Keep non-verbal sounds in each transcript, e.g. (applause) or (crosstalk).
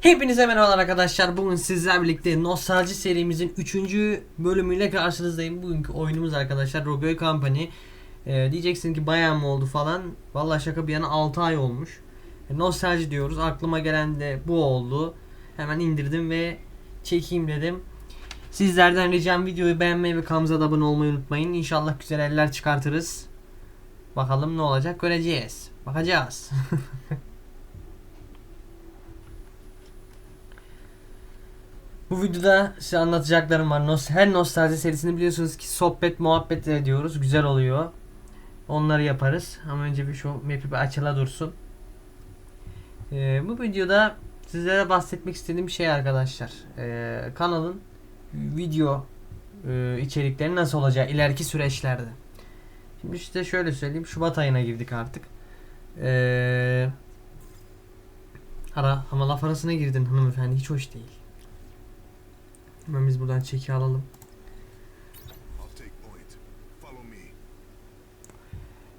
Hepinize merhabalar arkadaşlar. Bugün sizlerle birlikte Nostalji serimizin 3. bölümüyle karşınızdayım. Bugünkü oyunumuz arkadaşlar Rogue Company. Ee, diyeceksin ki bayağı mı oldu falan. Vallahi şaka bir yana 6 ay olmuş. E, nostalji diyoruz. Aklıma gelen de bu oldu. Hemen indirdim ve çekeyim dedim. Sizlerden ricam videoyu beğenmeyi ve kanalımıza abone olmayı unutmayın. İnşallah güzel eller çıkartırız. Bakalım ne olacak göreceğiz. Bakacağız. (laughs) Bu videoda size anlatacaklarım var. Her nostalji serisini biliyorsunuz ki sohbet muhabbet ediyoruz. Güzel oluyor. Onları yaparız. Ama önce bir şu map'i bir açıla dursun. Ee, bu videoda sizlere bahsetmek istediğim şey arkadaşlar. Ee, kanalın video e, içerikleri nasıl olacak ileriki süreçlerde. Şimdi işte şöyle söyleyeyim. Şubat ayına girdik artık. Ee, ara ama laf arasına girdin hanımefendi. Hiç hoş değil. Hemen biz buradan çeki alalım.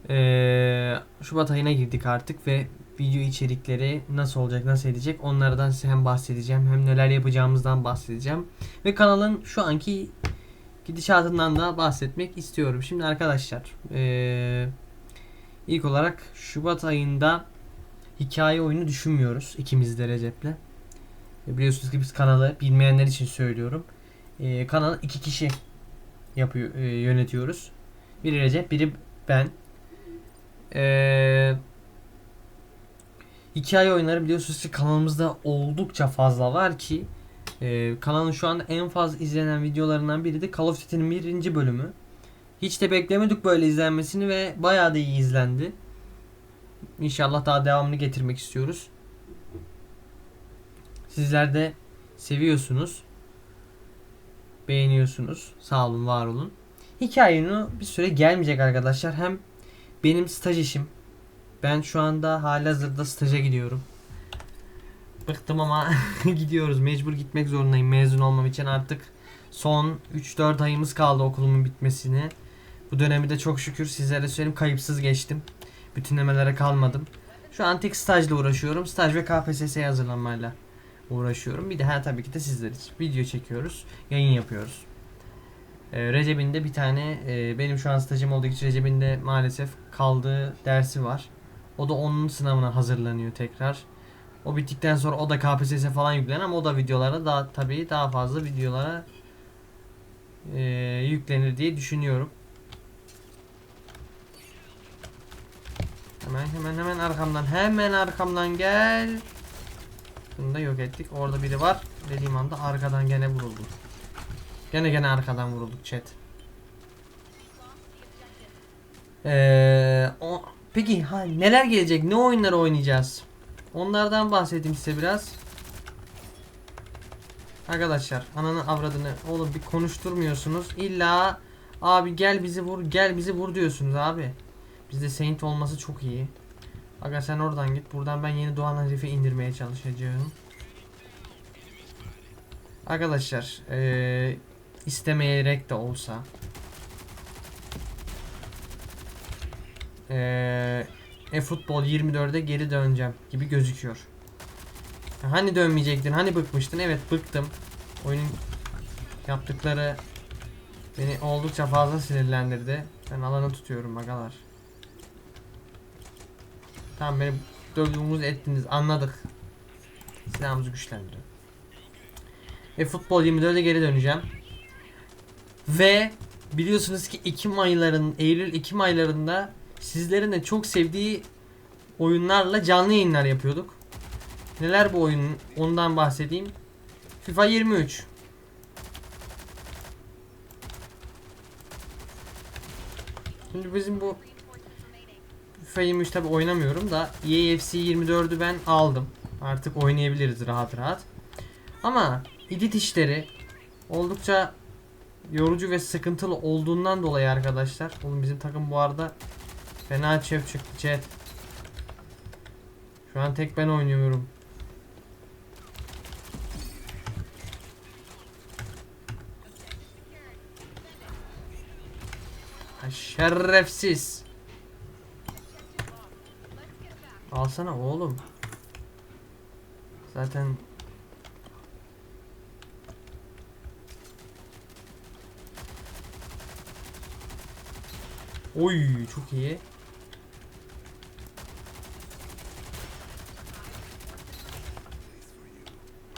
Ee, Şubat ayına girdik artık ve video içerikleri nasıl olacak, nasıl edecek onlardan size hem bahsedeceğim hem neler yapacağımızdan bahsedeceğim. Ve kanalın şu anki gidişatından da bahsetmek istiyorum. Şimdi arkadaşlar ee, ilk olarak Şubat ayında hikaye oyunu düşünmüyoruz ikimiz de Recep'le. E, Biliyorsunuz ki biz kanalı bilmeyenler için söylüyorum. Ee, kanalı iki kişi yapıyor, e, yönetiyoruz. Biri Recep, biri ben. Ee, hikaye oyunları biliyorsunuz ki kanalımızda oldukça fazla var ki e, kanalın şu anda en fazla izlenen videolarından biri de Call of Duty'nin birinci bölümü. Hiç de beklemedik böyle izlenmesini ve bayağı da iyi izlendi. İnşallah daha devamını getirmek istiyoruz. Sizler de seviyorsunuz. Beğeniyorsunuz. Sağ olun, var olun. Hikaye oyunu bir süre gelmeyecek arkadaşlar. Hem benim staj işim. Ben şu anda halihazırda staja gidiyorum. Bıktım ama (laughs) gidiyoruz. Mecbur gitmek zorundayım mezun olmam için artık son 3-4 ayımız kaldı okulumun bitmesine. Bu dönemi de çok şükür sizlere söyleyeyim kayıpsız geçtim. Bütünlemelere kalmadım. Şu an tek stajla uğraşıyorum. Staj ve KPSS'ye hazırlanmayla uğraşıyorum. Bir de ha tabii ki de sizler için video çekiyoruz. Yayın yapıyoruz. Ee, Recep'in de bir tane e, benim şu an stajım olduğu için Recep'in de maalesef kaldığı dersi var. O da onun sınavına hazırlanıyor tekrar. O bittikten sonra o da KPSS falan yüklenir ama o da videolara daha tabii daha fazla videolara e, yüklenir diye düşünüyorum. Hemen hemen hemen arkamdan hemen arkamdan gel. Bunu da yok ettik. Orada biri var. Dediğim anda arkadan gene vuruldum. Gene gene arkadan vurulduk chat. Ee, o, peki ha, neler gelecek? Ne oyunlar oynayacağız? Onlardan bahsedeyim size biraz. Arkadaşlar ananı avradını oğlum bir konuşturmuyorsunuz. İlla abi gel bizi vur gel bizi vur diyorsunuz abi. Bizde Saint olması çok iyi. Aga sen oradan git. Buradan ben yeni doğan herifi indirmeye çalışacağım. Arkadaşlar eee istemeyerek de olsa eee e-futbol 24'e geri döneceğim gibi gözüküyor. Hani dönmeyecektin? Hani bıkmıştın? Evet bıktım. Oyunun yaptıkları beni oldukça fazla sinirlendirdi. Ben alanı tutuyorum bagalar. Tamam beni dövdüğümüz ettiniz anladık. Silahımızı güçlendirelim. Ve futbol 24'e geri döneceğim. Ve biliyorsunuz ki Ekim ayların Eylül Ekim aylarında sizlerin de çok sevdiği oyunlarla canlı yayınlar yapıyorduk. Neler bu oyun? Ondan bahsedeyim. FIFA 23. Şimdi bizim bu FIFA 23 tabi oynamıyorum da EAFC 24'ü ben aldım. Artık oynayabiliriz rahat rahat. Ama edit işleri oldukça yorucu ve sıkıntılı olduğundan dolayı arkadaşlar. Oğlum bizim takım bu arada fena çöp çıktı chat. Şu an tek ben oynuyorum. Şerefsiz. Alsana oğlum. Zaten Oy çok iyi.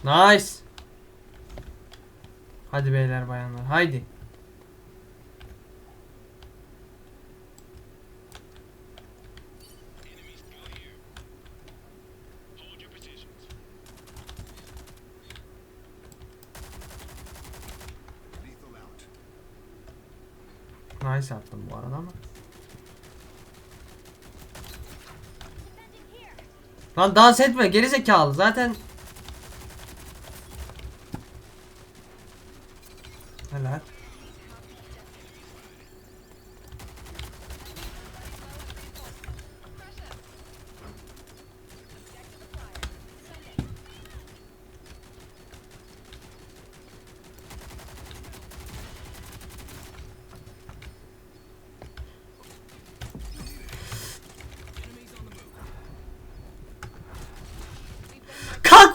Nice. Hadi beyler bayanlar haydi. Nice attım bu arada ama. Lan dans etme geri zekalı zaten. Helal.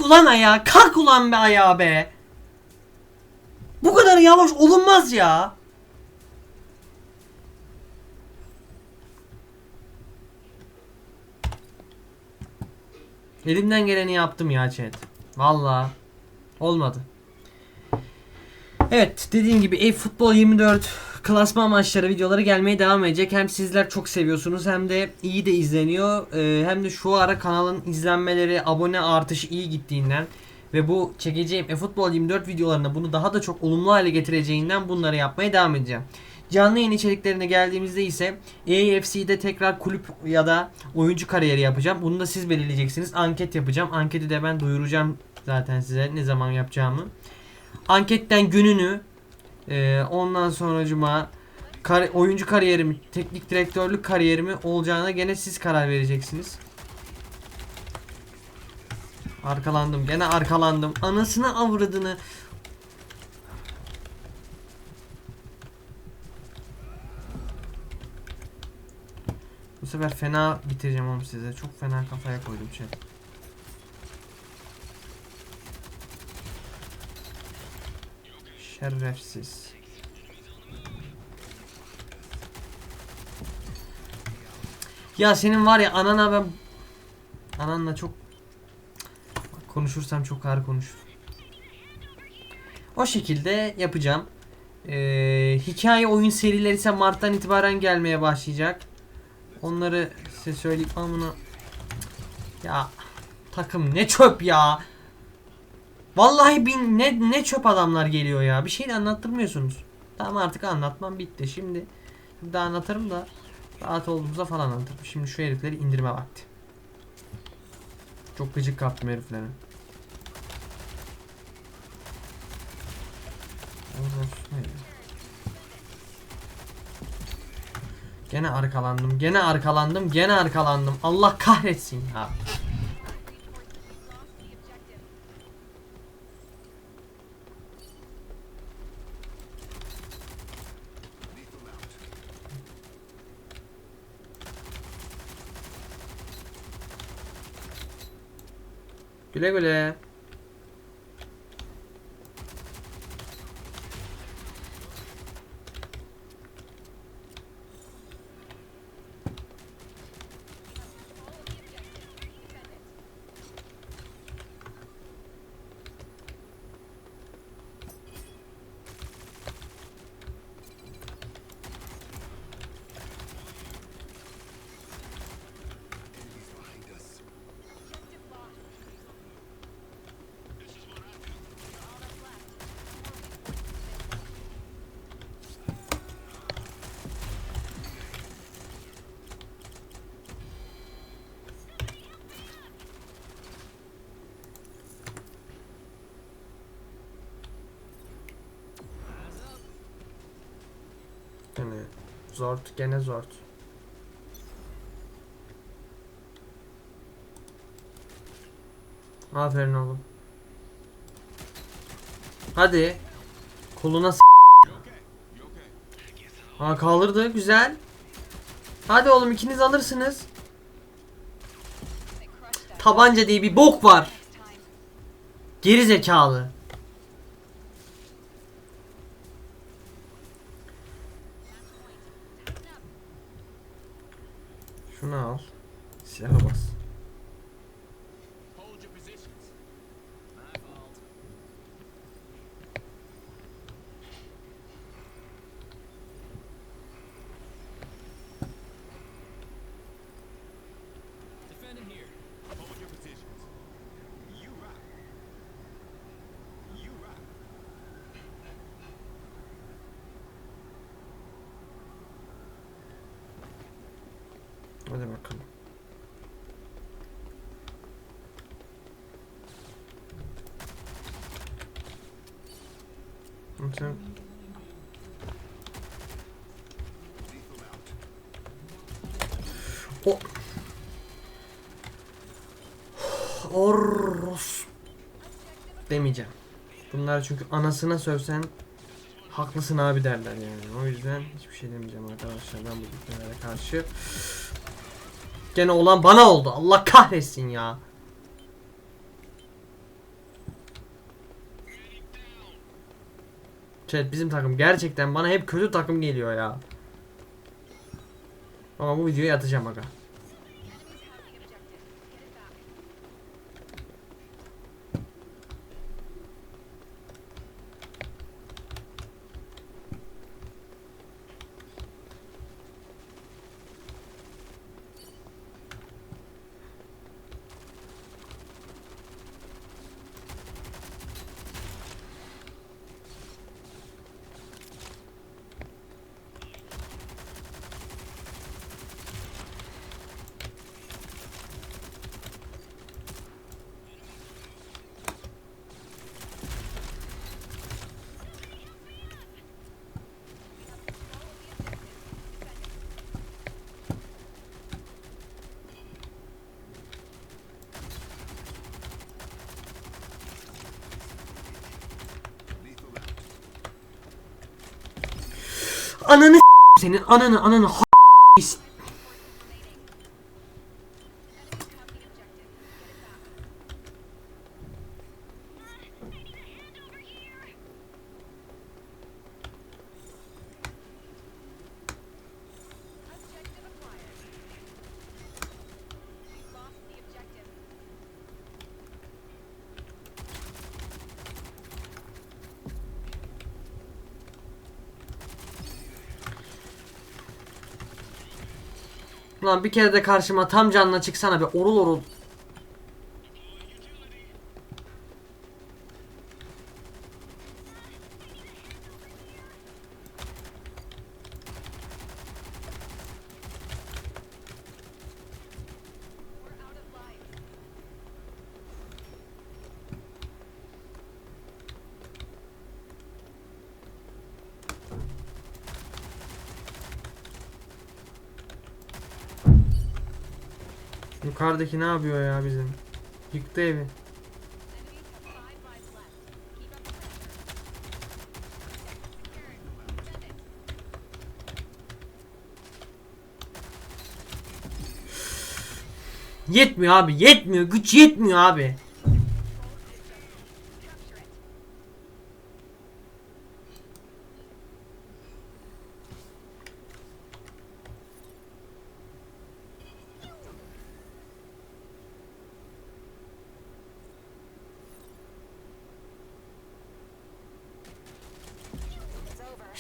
Ulan ayağa. Kalk ulan be ayağa be. Bu kadar yavaş olunmaz ya. Elimden geleni yaptım ya chat. Valla. Olmadı. Evet dediğim gibi e-futbol 24 klasman maçları videoları gelmeye devam edecek. Hem sizler çok seviyorsunuz hem de iyi de izleniyor. Ee, hem de şu ara kanalın izlenmeleri, abone artışı iyi gittiğinden ve bu çekeceğim e-futbol 24 videolarında bunu daha da çok olumlu hale getireceğinden bunları yapmaya devam edeceğim. Canlı yayın içeriklerine geldiğimizde ise AFC'de tekrar kulüp ya da oyuncu kariyeri yapacağım. Bunu da siz belirleyeceksiniz. Anket yapacağım. Anketi de ben duyuracağım zaten size ne zaman yapacağımı. Anketten gününü e, ondan sonracıma kar- oyuncu kariyerimi, teknik direktörlük kariyerimi olacağına gene siz karar vereceksiniz. Arkalandım. Gene arkalandım. Anasını avradını. Bu sefer fena bitireceğim oğlum size. Çok fena kafaya koydum chat. Şerefsiz. Ya senin var ya anana ben ananla çok konuşursam çok ağır konuşur. O şekilde yapacağım. Ee, hikaye oyun serileri ise Mart'tan itibaren gelmeye başlayacak. Onları size söyleyeyim amına. Ya takım ne çöp ya. Vallahi bin ne ne çöp adamlar geliyor ya. Bir şey de anlattırmıyorsunuz. Tamam artık anlatmam bitti. Şimdi daha anlatırım da rahat olduğumuzda falan anlatırım. Şimdi şu herifleri indirme vakti. Çok gıcık kaptım ya? Gene arkalandım. Gene arkalandım. Gene arkalandım. Allah kahretsin ya. Güle güle. Zort. Gene zort. Aferin oğlum. Hadi. Koluna s- Ha kaldırdı güzel. Hadi oğlum ikiniz alırsınız. Tabanca diye bir bok var. Geri zekalı. Oğlum o Oros demeyeceğim. Bunlar çünkü anasına sövsen haklısın abi derler yani. O yüzden hiçbir şey demeyeceğim arkadaşlar ben bu gitmelere karşı. Gene olan bana oldu. Allah kahretsin ya. Chat bizim takım gerçekten bana hep kötü takım geliyor ya. Ama bu videoyu atacağım aga. Ananı senin. Ananı ananı Ulan bir kere de karşıma tam canına çıksana be orul orul. Yukarıdaki ne yapıyor ya bizim? Yıktı evi. Yetmiyor abi yetmiyor güç yetmiyor abi.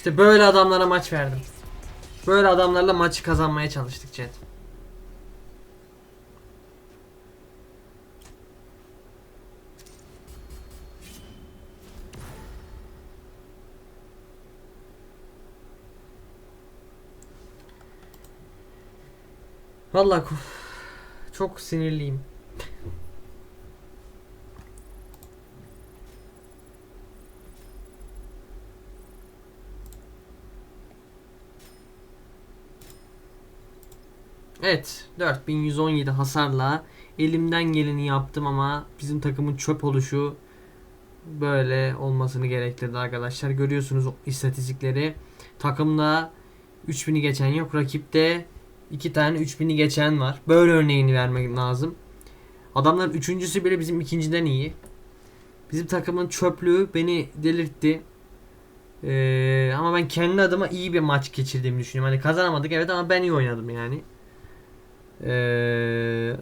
İşte böyle adamlara maç verdim. Böyle adamlarla maçı kazanmaya çalıştık chat. Vallahi çok sinirliyim. Evet 4117 hasarla elimden geleni yaptım ama bizim takımın çöp oluşu böyle olmasını gerektirdi arkadaşlar. Görüyorsunuz istatistikleri. Takımda 3000'i geçen yok. Rakipte 2 tane 3000'i geçen var. Böyle örneğini vermek lazım. Adamların üçüncüsü bile bizim ikinciden iyi. Bizim takımın çöplüğü beni delirtti. Ee, ama ben kendi adıma iyi bir maç geçirdiğimi düşünüyorum. Hani kazanamadık evet ama ben iyi oynadım yani. Ee,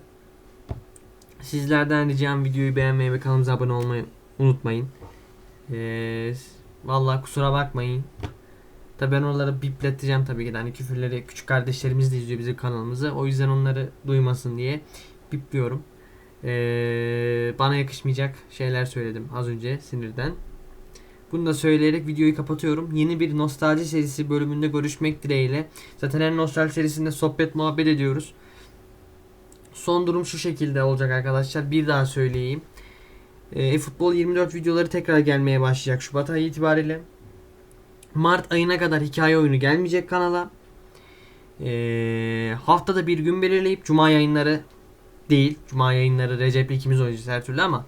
sizlerden ricam videoyu beğenmeyi ve kanalımıza abone olmayı unutmayın. Ee, vallahi kusura bakmayın. Tabi ben oraları bipleteceğim tabii ki de hani küfürleri küçük kardeşlerimiz de izliyor bizim kanalımızı. O yüzden onları duymasın diye bipliyorum. Ee, bana yakışmayacak şeyler söyledim az önce sinirden. Bunu da söyleyerek videoyu kapatıyorum. Yeni bir nostalji serisi bölümünde görüşmek dileğiyle. Zaten her nostalji serisinde sohbet muhabbet ediyoruz. Son durum şu şekilde olacak arkadaşlar. Bir daha söyleyeyim. E, futbol 24 videoları tekrar gelmeye başlayacak Şubat ayı itibariyle. Mart ayına kadar hikaye oyunu gelmeyecek kanala. E, haftada bir gün belirleyip Cuma yayınları değil. Cuma yayınları Recep'le ikimiz oynayacağız her türlü ama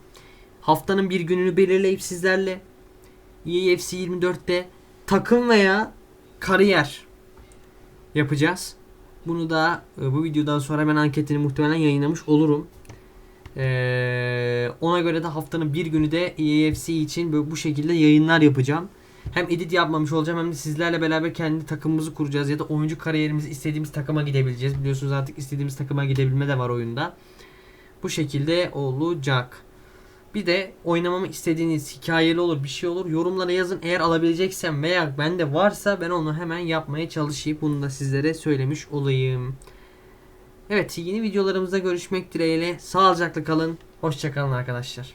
haftanın bir gününü belirleyip sizlerle EFC 24'te takım veya kariyer yapacağız. Bunu da e, bu videodan sonra ben anketini muhtemelen yayınlamış olurum. Ee, ona göre de haftanın bir günü de EFC için bu şekilde yayınlar yapacağım. Hem edit yapmamış olacağım hem de sizlerle beraber kendi takımımızı kuracağız ya da oyuncu kariyerimizi istediğimiz takıma gidebileceğiz. Biliyorsunuz artık istediğimiz takıma gidebilme de var oyunda. Bu şekilde olacak. Bir de oynamamı istediğiniz hikayeli olur bir şey olur yorumlara yazın. Eğer alabileceksem veya bende varsa ben onu hemen yapmaya çalışayım. Bunu da sizlere söylemiş olayım. Evet yeni videolarımızda görüşmek dileğiyle. Sağlıcakla kalın. Hoşçakalın arkadaşlar.